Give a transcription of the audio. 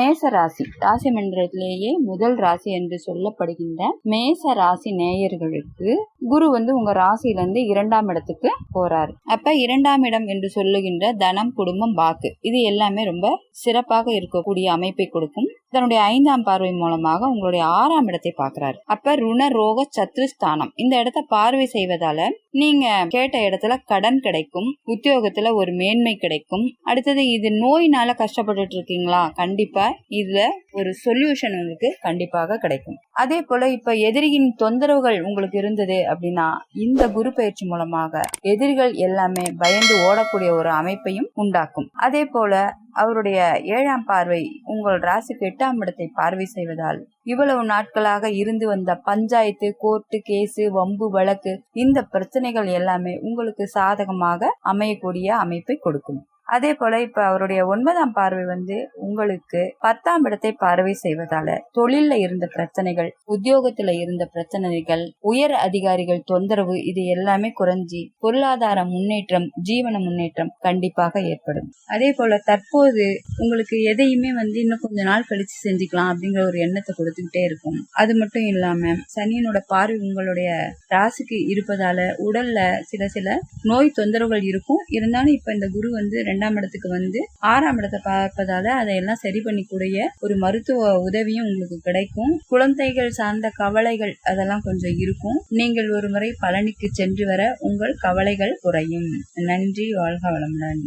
மேச ராசி ராசி மன்றத்திலேயே முதல் ராசி என்று சொல்லப்படுகின்ற மேச ராசி நேயர்களுக்கு குரு வந்து உங்க ராசியில இருந்து இரண்டாம் இடத்துக்கு போறாரு. அப்ப இரண்டாம் இடம் என்று சொல்லுகின்ற தனம் குடும்பம் வாக்கு. இது எல்லாமே ரொம்ப சிறப்பாக இருக்கக்கூடிய அமைப்பை கொடுக்கும். தன்னுடைய ஐந்தாம் பார்வை மூலமாக உங்களுடைய ஆறாம் இடத்தை பாக்குறாரு அப்ப ருண ரோக சத்ருஸ்தானம் இந்த இடத்த பார்வை செய்வதால நீங்க கேட்ட இடத்துல கடன் கிடைக்கும் உத்தியோகத்துல ஒரு மேன்மை கிடைக்கும். அடுத்தது இது நோயினால கஷ்டப்பட்டுட்டு இருக்கீங்களா? கண்டிப்பா இதுல ஒரு சொல்யூஷன் உங்களுக்கு கண்டிப்பாக கிடைக்கும். அதே போல இப்ப எதிரியின் தொந்தரவுகள் உங்களுக்கு இருந்தது அப்படின்னா இந்த குரு பயிற்சி மூலமாக எதிரிகள் எல்லாமே பயந்து ஓடக்கூடிய ஒரு அமைப்பையும் உண்டாக்கும். அதே போல அவருடைய ஏழாம் பார்வை உங்கள் ராசிக்கு எட்டாம் இடத்தை பார்வை செய்வதால் இவ்வளவு நாட்களாக இருந்து வந்த பஞ்சாயத்து கோர்ட்டு கேஸு வம்பு வழக்கு இந்த பிரச்சனைகள் எல்லாமே உங்களுக்கு சாதகமாக அமையக்கூடிய அமைப்பை கொடுக்கும். அதே போல இப்ப அவருடைய ஒன்பதாம் பார்வை வந்து உங்களுக்கு பத்தாம் இடத்தை பார்வை செய்வதால தொழில்ல இருந்த பிரச்சனைகள் உத்தியோகத்துல இருந்த பிரச்சனைகள் உயர் அதிகாரிகள் தொந்தரவு இது எல்லாமே குறைஞ்சி பொருளாதார முன்னேற்றம் ஜீவன முன்னேற்றம் கண்டிப்பாக ஏற்படும். அதே போல தற்போது உங்களுக்கு எதையுமே வந்து இன்னும் கொஞ்ச நாள் கழிச்சு செஞ்சுக்கலாம் அப்படிங்கிற ஒரு எண்ணத்தை கொடுத்துக்கிட்டே இருக்கும். அது மட்டும் இல்லாம சனியனோட பார்வை உங்களுடைய ராசிக்கு இருப்பதால உடல்ல சில சில நோய் தொந்தரவுகள் இருக்கும். இருந்தாலும் இப்ப இந்த குரு வந்து ரெண்டு இரண்டாம் இடத்துக்கு வந்து ஆறாம் இடத்தை பார்ப்பதால அதையெல்லாம் சரி பண்ணிக்கூடிய ஒரு மருத்துவ உதவியும் உங்களுக்கு கிடைக்கும். குழந்தைகள் சார்ந்த கவலைகள் அதெல்லாம் கொஞ்சம் இருக்கும். நீங்கள் ஒரு முறை பழனிக்கு சென்று வர உங்கள் கவலைகள் குறையும். நன்றி வாழ்க வளமுடன்.